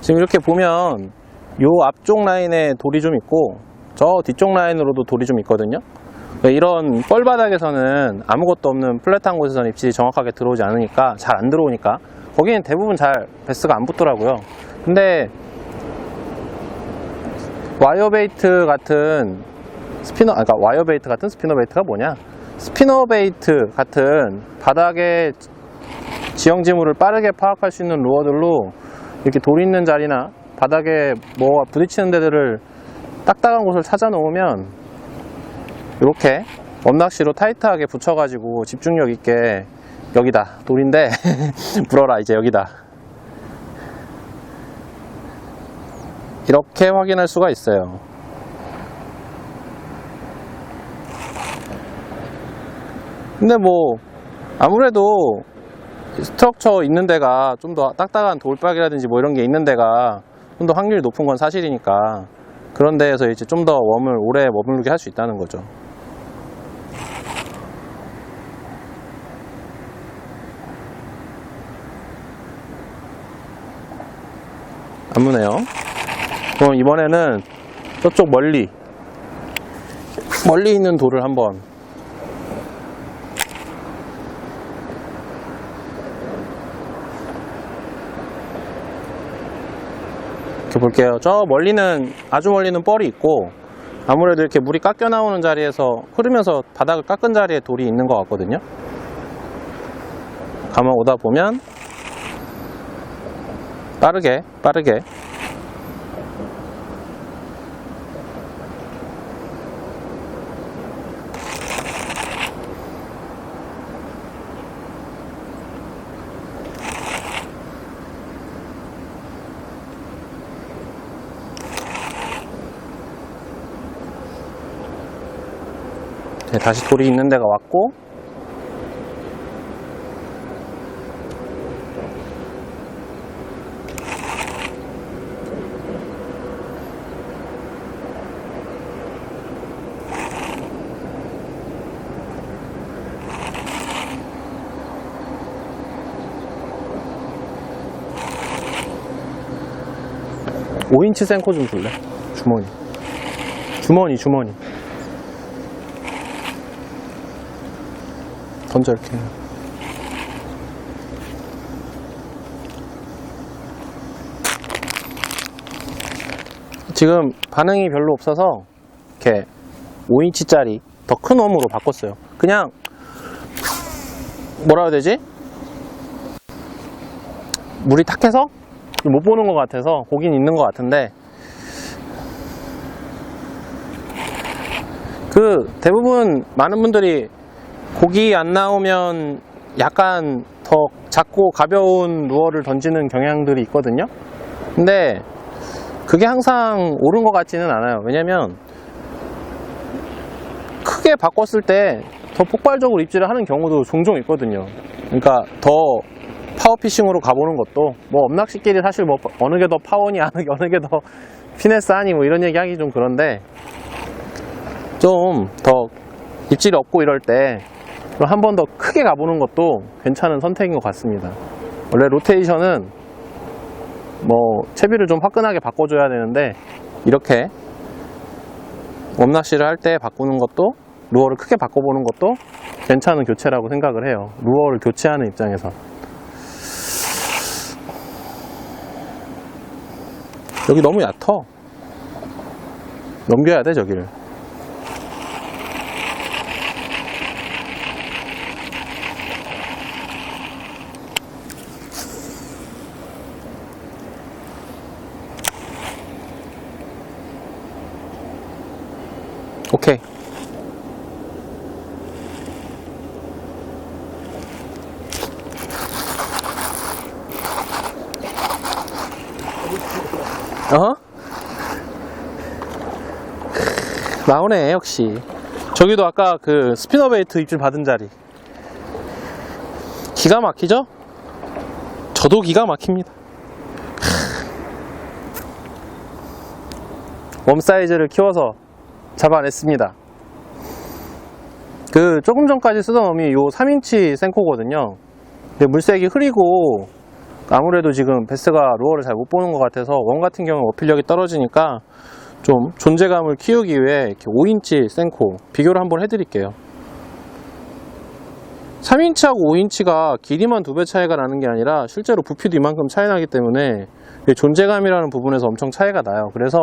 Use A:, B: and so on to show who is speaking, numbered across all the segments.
A: 지금 이렇게 보면 요 앞쪽 라인에 돌이 좀 있고 저 뒤쪽 라인으로도 돌이 좀 있거든요. 네, 이런 뻘바닥에서는 아무것도 없는 플랫한 곳에서는 입질이 정확하게 들어오지 않으니까 잘 안 들어오니까 거기는 대부분 잘 베스가 안 붙더라고요. 근데 와이어 베이트 같은 스피너, 아까 그러니까 와이어 베이트 같은 스피너 베이트가 뭐냐? 스피너 베이트 같은 바닥에 지형지물을 빠르게 파악할 수 있는 루어들로 이렇게 돌 있는 자리나 바닥에 뭐가 부딪히는 데들을 딱딱한 곳을 찾아 놓으면 이렇게 원낚시로 타이트하게 붙여가지고 집중력 있게 여기다 돌인데 물어라 이제 여기다 이렇게 확인할 수가 있어요. 근데 뭐 아무래도 스트럭처 있는 데가 좀 더 딱딱한 돌박이라든지 뭐 이런 게 있는 데가 좀 더 확률이 높은 건 사실이니까 그런 데에서 이제 좀 더 웜을 오래 머무르게 할 수 있다는 거죠. 안 무네요. 그럼 이번에는 저쪽 멀리 멀리 있는 돌을 한번 이렇게 볼게요. 저 멀리는 아주 멀리는 뻘이 있고 아무래도 이렇게 물이 깎여 나오는 자리에서 흐르면서 바닥을 깎은 자리에 돌이 있는 것 같거든요. 가만 오다 보면 빠르게 빠르게 네, 다시 돌이 있는 데가 왔고. 오인치 생코 좀 줄래? 주머니. 주머니 주머니 던져 이렇게 지금 반응이 별로 없어서 이렇게 5인치짜리 더 큰 웜으로 바꿨어요 그냥 뭐라 해야 되지? 물이 탁해서 못 보는 것 같아서 고긴 있는 것 같은데 그 대부분 많은 분들이 고기 안 나오면 약간 더 작고 가벼운 루어를 던지는 경향들이 있거든요. 근데 그게 항상 옳은 것 같지는 않아요. 왜냐면 크게 바꿨을 때 더 폭발적으로 입질을 하는 경우도 종종 있거든요. 그러니까 더 파워피싱으로 가보는 것도 뭐 엄낚시끼리 사실 뭐 어느 게 더 파워니 어느 게 더 피네스 하니 뭐 이런 얘기 하기 좀 그런데 좀 더 입질이 없고 이럴 때 한 번 더 크게 가보는 것도 괜찮은 선택인 것 같습니다. 원래 로테이션은 뭐 채비를 좀 화끈하게 바꿔줘야 되는데 이렇게 웜낚시를 할 때 바꾸는 것도 루어를 크게 바꿔보는 것도 괜찮은 교체라고 생각을 해요. 루어를 교체하는 입장에서. 여기 너무 얕어. 넘겨야 돼, 저기를. 오케이. 어? 나오네, 역시. 저기도 아까 그 스피너 베이트 입질 받은 자리. 기가 막히죠? 저도 기가 막힙니다. 웜 사이즈를 키워서 잡아냈습니다. 그 조금 전까지 쓰던 웜이 요 3인치 생코거든요. 근데 물색이 흐리고 아무래도 지금 베스가 로어를 잘 못 보는 것 같아서 원 같은 경우 어필력이 떨어지니까 좀 존재감을 키우기 위해 이렇게 5인치 센코 비교를 한번 해드릴게요. 3인치하고 5인치가 길이만 두 배 차이가 나는 게 아니라 실제로 부피도 이만큼 차이 나기 때문에 존재감이라는 부분에서 엄청 차이가 나요. 그래서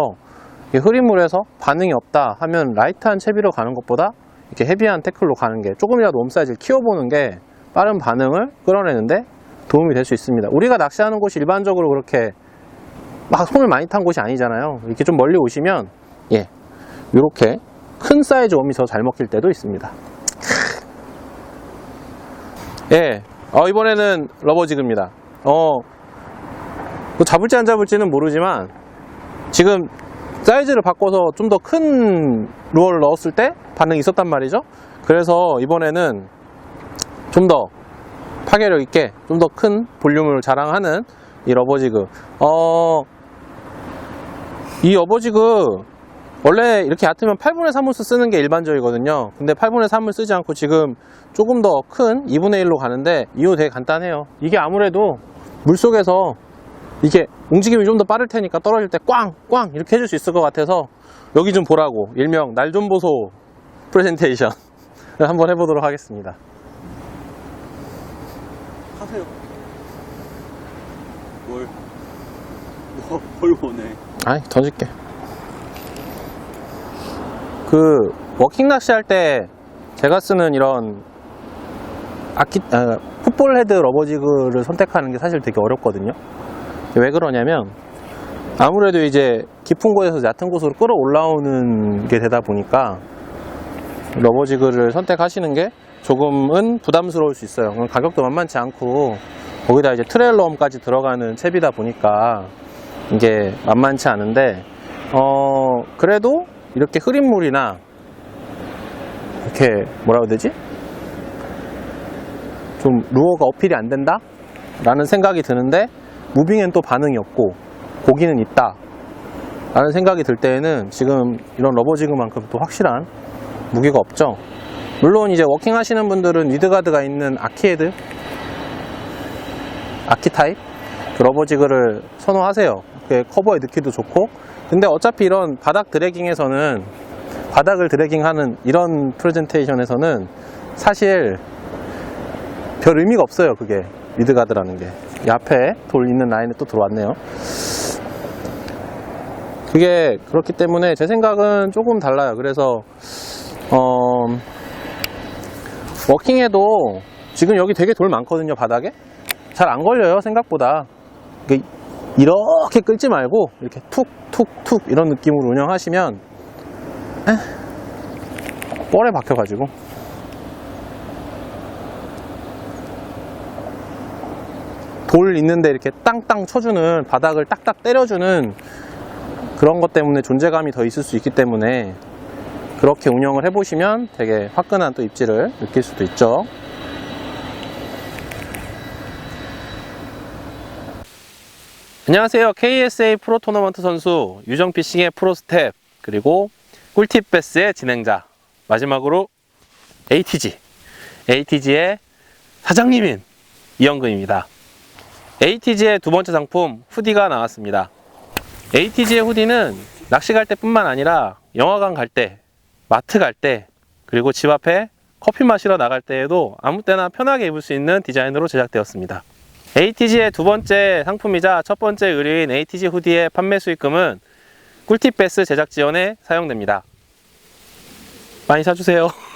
A: 이게 흐린 물에서 반응이 없다 하면 라이트한 채비로 가는 것보다 이렇게 헤비한 태클로 가는 게 조금이라도 몸 사이즈를 키워보는 게 빠른 반응을 끌어내는데 도움이 될 수 있습니다. 우리가 낚시하는 곳이 일반적으로 그렇게 막 손을 많이 탄 곳이 아니잖아요. 이렇게 좀 멀리 오시면 예, 이렇게 큰 사이즈 웜이 더 잘 먹힐 때도 있습니다. 예, 어, 이번에는 러버지그입니다. 어, 뭐 잡을지 안 잡을지는 모르지만 지금 사이즈를 바꿔서 좀 더 큰 루어를 넣었을 때 반응이 있었단 말이죠. 그래서 이번에는 좀 더 파괴력 있게 좀 더 큰 볼륨을 자랑하는 이 러버지그. 어, 이 러버지그 원래 이렇게 얕으면 8분의 3우스 쓰는 게 일반적이거든요. 근데 8분의 3을 쓰지 않고 지금 조금 더 큰 2분의 1로 가는데 이유 되게 간단해요. 이게 아무래도 물속에서 이게 움직임이 좀 더 빠를 테니까 떨어질 때 꽝! 꽝! 이렇게 해줄 수 있을 것 같아서 여기 좀 보라고 일명 날 좀 보소 프레젠테이션 한번 해보도록 하겠습니다.
B: 하세요. 뭘? 뭐, 뭘 원해?
A: 아이 던질게. 그 워킹 낚시 할 때 제가 쓰는 이런 아키 아, 풋볼 헤드 러버지그를 선택하는 게 사실 되게 어렵거든요. 왜 그러냐면 아무래도 이제 깊은 곳에서 얕은 곳으로 끌어올라오는 게 되다 보니까 러버지그를 선택하시는 게 조금은 부담스러울 수 있어요. 가격도 만만치 않고 거기다 이제 트레일러엄까지 들어가는 채비다 보니까 이게 만만치 않은데 어 그래도 이렇게 흐린 물이나 이렇게 뭐라고 해야 되지? 좀 루어가 어필이 안 된다? 라는 생각이 드는데 무빙엔 또 반응이 없고 고기는 있다 라는 생각이 들 때에는 지금 이런 러버지그만큼 또 확실한 무기가 없죠 물론 이제 워킹 하시는 분들은 위드가드가 있는 아키헤드 아키 타입 그 러버지그를 선호하세요. 그게 커버에 넣기도 좋고. 근데 어차피 이런 바닥 드래깅에서는 바닥을 드래깅하는 이런 프레젠테이션에서는 사실 별 의미가 없어요. 그게 미드가드라는 게. 이 앞에 돌 있는 라인에 또 들어왔네요. 그게 그렇기 때문에 제 생각은 조금 달라요. 그래서 어, 워킹에도 지금 여기 되게 돌 많거든요. 바닥에. 잘 안 걸려요 생각보다 이렇게 끌지 말고 이렇게 툭툭툭 이런 느낌으로 운영하시면 에, 뻘에 박혀가지고 돌 있는데 이렇게 땅땅 쳐주는 바닥을 딱딱 때려주는 그런 것 때문에 존재감이 더 있을 수 있기 때문에 그렇게 운영을 해보시면 되게 화끈한 또 입질을 느낄 수도 있죠. 안녕하세요. KSA 프로 토너먼트 선수 유정 피싱의 프로 스텝 그리고 꿀팁 베스의 진행자 마지막으로 ATG ATG의 사장님인 이영근입니다. ATG의 두 번째 상품 후디가 나왔습니다. ATG의 후디는 낚시 갈 때뿐만 아니라 영화관 갈 때, 마트 갈 때, 그리고 집 앞에 커피 마시러 나갈 때에도 아무 때나 편하게 입을 수 있는 디자인으로 제작되었습니다. ATG의 두 번째 상품이자 첫 번째 의뢰인 ATG 후디의 판매 수익금은 꿀팁 베스 제작 지원에 사용됩니다. 많이 사주세요.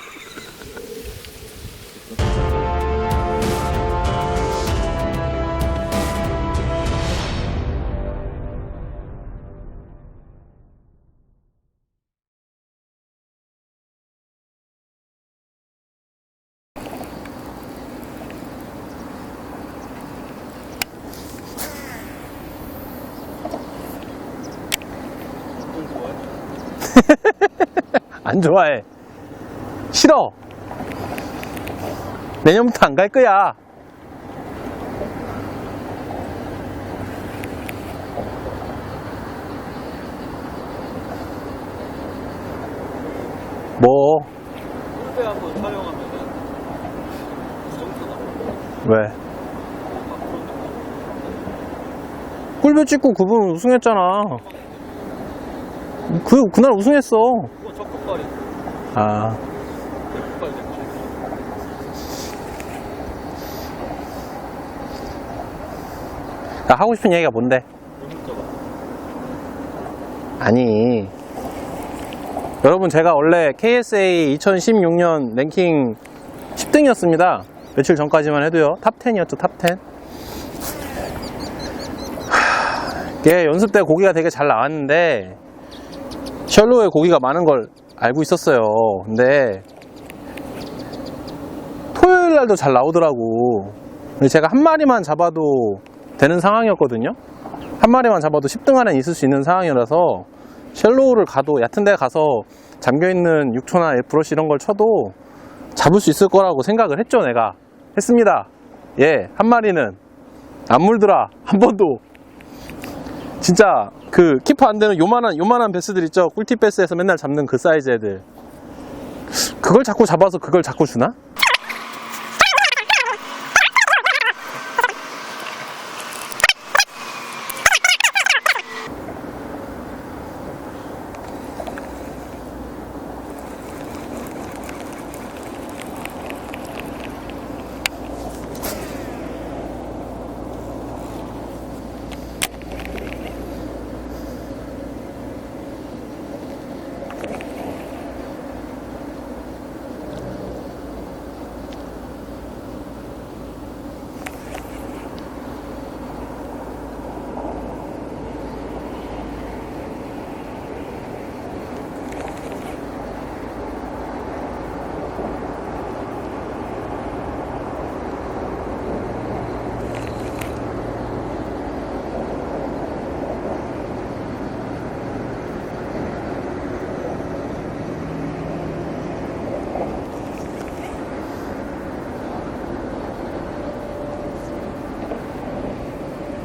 A: 안 좋아해. 싫어. 내년부터 안 갈 거야. 뭐,
B: 홀배 한번 촬영하면은.
A: 왜? 꿀배 찍고 그분 우승했잖아. 그, 그날 우승했어. 아. 나 하고 싶은 얘기가 뭔데? 아니. 여러분, 제가 원래 KSA 2016년 랭킹 10등이었습니다. 며칠 전까지만 해도요. 탑 10이었죠, 탑 10. 하, 이게 연습 때 고기가 되게 잘 나왔는데, 셜로에 고기가 많은 걸 알고 있었어요. 근데, 토요일 날도 잘 나오더라고. 제가 한 마리만 잡아도 되는 상황이었거든요. 한 마리만 잡아도 10등 안에 있을 수 있는 상황이라서 쉘로우를 가도 얕은 데 가서 잠겨있는 6초나 브러쉬 이런 걸 쳐도 잡을 수 있을 거라고 생각을 했죠 내가 했습니다 예 한 마리는 안 물더라 한 번도 진짜 그 키퍼 안 되는 요만한 요만한 베스들 있죠 꿀팁 베스에서 맨날 잡는 그 사이즈 애들 그걸 자꾸 잡아서 그걸 자꾸 주나?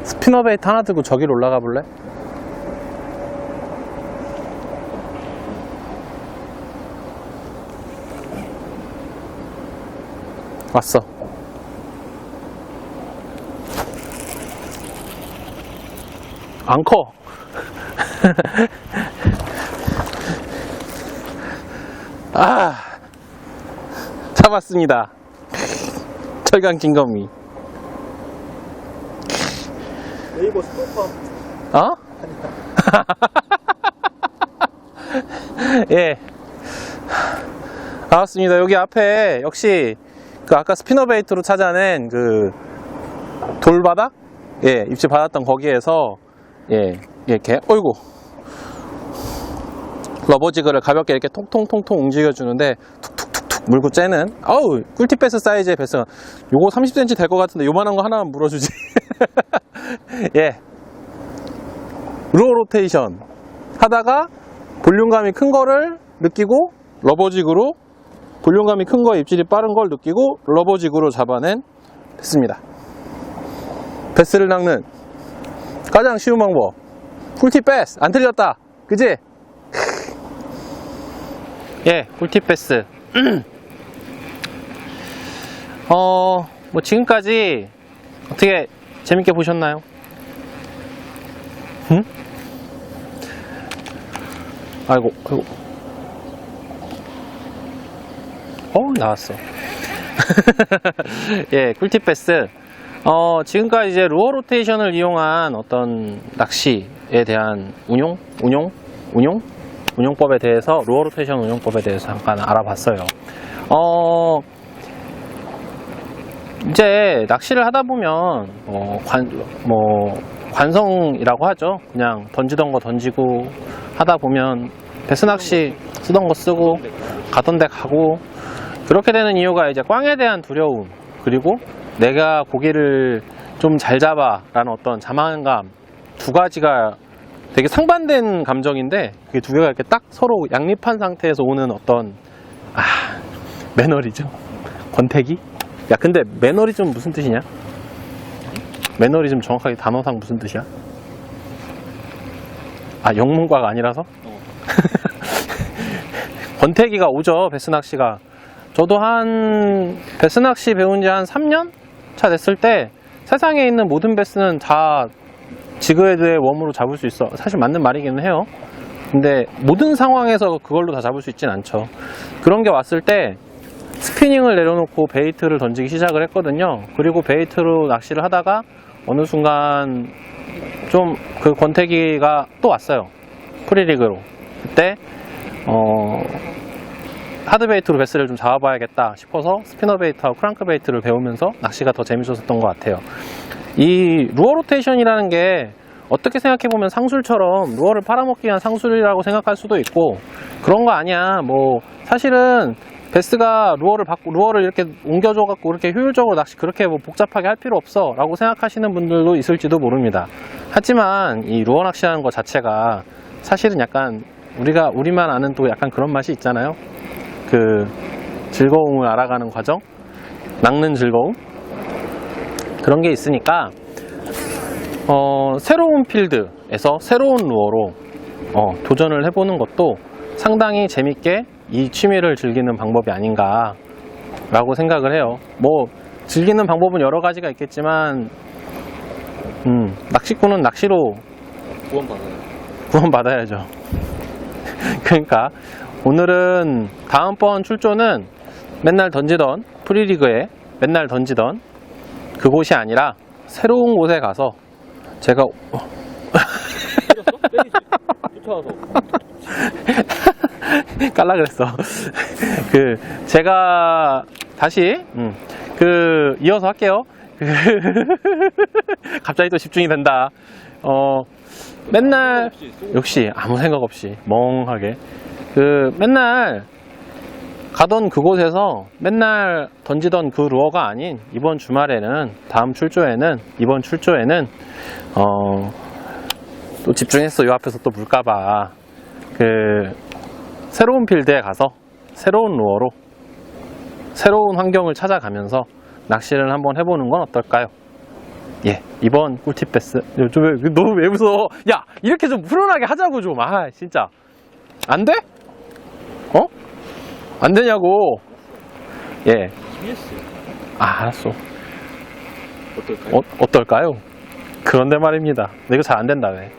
A: 스피너베이트 하나 들고 저기로 올라가 볼래? 왔어. 안 커. 아, 잡았습니다. 철강 김거미.
B: 네이버 스토커.
A: 어? 예. 나왔습니다. 여기 앞에 역시 그 아까 스피너 베이트로 찾아낸 그 돌바닥? 예, 입질 받았던 거기에서 예, 이렇게 어이구 러버지그를 가볍게 이렇게 통통통통 움직여주는데 툭툭툭툭 물고 째는 어우 꿀팁 베스 사이즈의 베스가 요거 30cm 될 것 같은데 요만한 거 하나만 물어주지 예. 루어 로테이션. 하다가 볼륨감이 큰 거를 느끼고 러버직으로 볼륨감이 큰 거에 입질이 빠른 걸 느끼고 러버직으로 잡아낸 베스입니다. 베스를 낚는 가장 쉬운 방법. 꿀팁 베스. 안 틀렸다. 그지? 예 꿀팁 베스. 어 뭐 지금까지 어떻게 재밌게 보셨나요? 응? 아이고, 아이고. 어, 나왔어. 예, 꿀팁 패스. 어, 지금까지 이제 루어 로테이션을 이용한 어떤 낚시에 대한 운용, 운용, 운용, 운용법에 대해서 루어 로테이션 운용법에 대해서 잠깐 알아봤어요. 어, 이제 낚시를 하다 보면 뭐, 관, 뭐 관성이라고 하죠. 그냥 던지던 거 던지고 하다 보면 배스 낚시 쓰던 거 쓰고 가던 데 가고 그렇게 되는 이유가 이제 꽝에 대한 두려움 그리고 내가 고기를 좀 잘 잡아 라는 어떤 자만감 두 가지가 되게 상반된 감정인데 그게 두 개가 이렇게 딱 서로 양립한 상태에서 오는 어떤 아 매너리즘 권태기 야 근데 매너리즘 무슨 뜻이냐 매너리즘 정확하게 단어상 무슨 뜻이야 아 영문과가 아니라서 권태기가 오죠 베스 낚시가 저도 한 베스 낚시 배운 지 한 3년 차 됐을 때 세상에 있는 모든 베스는 다 지그헤드의 웜으로 잡을 수 있어. 사실 맞는 말이기는 해요. 근데 모든 상황에서 그걸로 다 잡을 수 있진 않죠. 그런 게 왔을 때 스피닝을 내려놓고 베이트를 던지기 시작을 했거든요. 그리고 베이트로 낚시를 하다가 어느 순간 좀 그 권태기가 또 왔어요. 프리리그로. 그때 어 하드 베이트로 베스를 좀 잡아봐야겠다 싶어서 스피너 베이트하고 크랑크 베이트를 배우면서 낚시가 더 재밌었던 것 같아요. 이 루어 로테이션이라는 게 어떻게 생각해보면 상술처럼 루어를 팔아먹기 위한 상술이라고 생각할 수도 있고 그런 거 아니야. 뭐 사실은 베스가 루어를 받고 루어를 이렇게 옮겨줘 갖고 이렇게 효율적으로 낚시 그렇게 뭐 복잡하게 할 필요 없어 라고 생각하시는 분들도 있을지도 모릅니다. 하지만 이 루어 낚시하는 것 자체가 사실은 약간 우리가 우리만 아는 또 약간 그런 맛이 있잖아요. 그 즐거움을 알아가는 과정, 낚는 즐거움 그런 게 있으니까 어, 새로운 필드에서 새로운 루어로 어, 도전을 해보는 것도 상당히 재밌게 이 취미를 즐기는 방법이 아닌가 라고 생각을 해요. 뭐 즐기는 방법은 여러 가지가 있겠지만 음, 낚시꾼은 낚시로
B: 구원받아요.
A: 구원받아야죠. 그러니까 오늘은 다음번 출조는 맨날 던지던 프리리그에 맨날 던지던 그곳이 아니라 새로운 곳에 가서 제가 어, 깔라 그랬어. 그 제가 다시 음, 그 이어서 할게요. 그 갑자기 또 집중이 된다. 어 맨날. 역시 아무 생각 없이 멍하게 그 맨날 가던 그곳에서 맨날 던지던 그 루어가 아닌 이번 주말에는 다음 출조에는 이번 출조에는 어 또 집중했어 요 앞에서 또 물까봐 그 새로운 필드에 가서 새로운 루어로 새로운 환경을 찾아가면서 낚시를 한번 해보는 건 어떨까요? 예, 이번 꿀팁 베스. 좀, 왜- 너왜 무서워? 야, 이렇게 좀 훈훈하게 하자고 좀. 아, 진짜. 안 돼? 어? 안 되냐고. 예. 아, 알았어.
B: 어떨까요?
A: 어, 어떨까요? 그런데 말입니다. 이거 잘 안 된다네.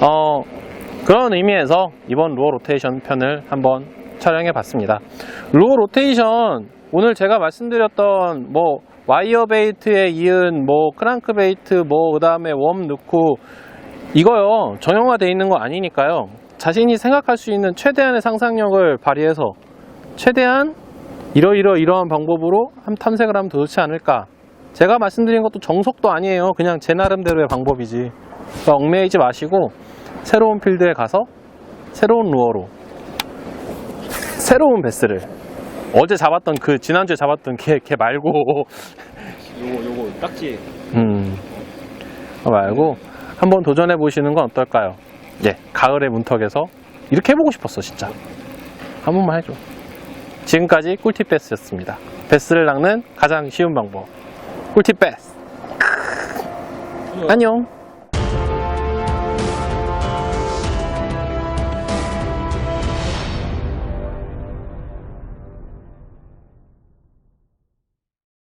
A: 어, 그런 의미에서 이번 루어 로테이션 편을 한번 촬영해 봤습니다. 루어 로테이션, 오늘 제가 말씀드렸던 뭐, 와이어 베이트에 이은 뭐, 크랑크 베이트, 뭐, 그 다음에 웜 넣고, 이거요, 정형화되어 있는 거 아니니까요. 자신이 생각할 수 있는 최대한의 상상력을 발휘해서, 최대한 이러이러 이러한 방법으로 한 탐색을 하면 더 좋지 않을까. 제가 말씀드린 것도 정석도 아니에요. 그냥 제 나름대로의 방법이지. 그러니까 얽매이지 마시고 새로운 필드에 가서 새로운 루어로 새로운 베스를 어제 잡았던 그 지난주에 잡았던 걔, 걔 말고
B: 요거, 요거, 딱지.
A: 음 말고 한번 도전해 보시는 건 어떨까요? 예, 가을의 문턱에서 이렇게 해보고 싶었어 진짜. 한 번만 해줘. 지금까지 꿀팁 베스였습니다. 베스를 낚는 가장 쉬운 방법. 꿀팁 베스. 안녕.